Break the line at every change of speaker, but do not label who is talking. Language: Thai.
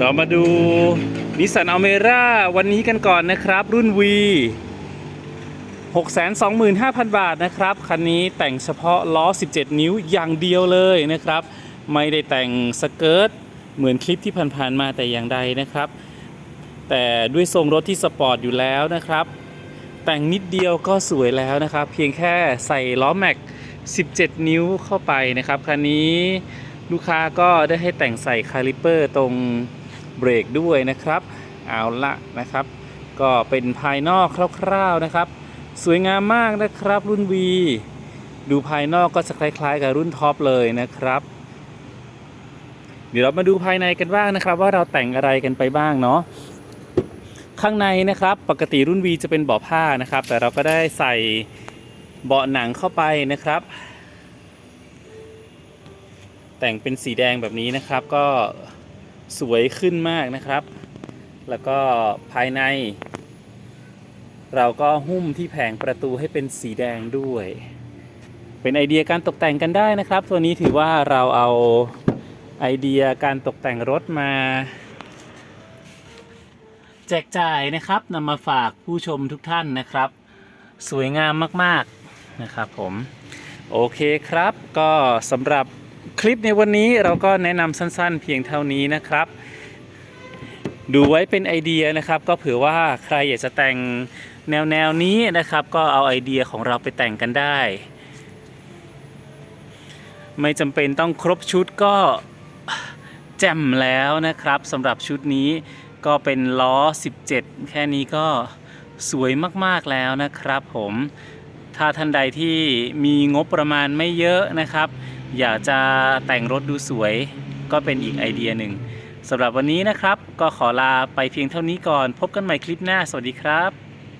เรามาดูนิสสันอเมร่าวันนี้กันก่อนนะครับ รุ่น V 625,000 บาทนะครับ คันนี้แต่งเฉพาะล้อ 17 นิ้วอย่างเดียวเลยนะครับ ไม่ได้แต่งสเกิร์ตเหมือนคลิปที่ผ่านๆมาแต่อย่างใดนะครับ แต่ด้วยทรงรถที่สปอร์ตอยู่แล้วนะครับ แต่งนิดเดียวก็สวยแล้วนะครับ เพียงแค่ใส่ล้อแม็ก 17 นิ้วเข้าไปนะครับ คันนี้ลูกค้าก็ได้ให้แต่งใส่คาลิเปอร์ตรง เบรกด้วยนะครับ เอาละนะครับ ก็เป็นภายนอกคร่าวๆนะครับ สวยงามมากนะครับรุ่น V ดูภายนอกก็จะคล้าย ๆ กับรุ่นท็อปเลยนะครับ เดี๋ยวเรามาดูภายในกันบ้างนะครับ ว่าเราแต่งอะไรกันไปบ้างเนาะข้างในนะครับปกติรุ่น V จะเป็นเบาะผ้านะครับ แต่เราก็ได้ใส่เบาะหนังเข้าไปนะครับ แต่งเป็นสีแดงแบบนี้นะครับก็ สวยขึ้นมากนะครับ แล้วก็ภายใน เราก็หุ้มที่แผงประตูให้เป็นสีแดงด้วย เป็นไอเดียการตกแต่งกันได้นะครับ ตัวนี้ถือว่าเราเอาไอเดียการตกแต่งรถมา แจกจ่ายนะครับนำมาฝากผู้ชมทุกท่านนะครับ สวยงามมาก ๆ นะครับผม โอเคครับก็สำหรับ คลิปในวันนี้เราก็แนะนำสั้นๆ เพียงเท่านี้นะครับ ดูไว้เป็นไอเดียนะครับ ก็เผื่อว่าใครอยากจะแต่งแนวแนวๆนี้นะครับ ก็เอาไอเดียของเราไปแต่งกันได้ ไม่จำเป็นต้องครบชุดก็แจ่มแล้วนะครับสำหรับชุดนี้ก็เป็นล้อ 17 แค่นี้ก็สวยมากๆแล้วนะครับผม ถ้าท่านใดที่มีงบประมาณไม่เยอะนะครับ อยากจะแต่งรถดูสวยก็เป็นอีกไอเดียหนึ่งสำหรับวันนี้นะครับ ก็ขอลาไปเพียงเท่านี้ก่อน พบกันใหม่คลิปหน้า สวัสดีครับ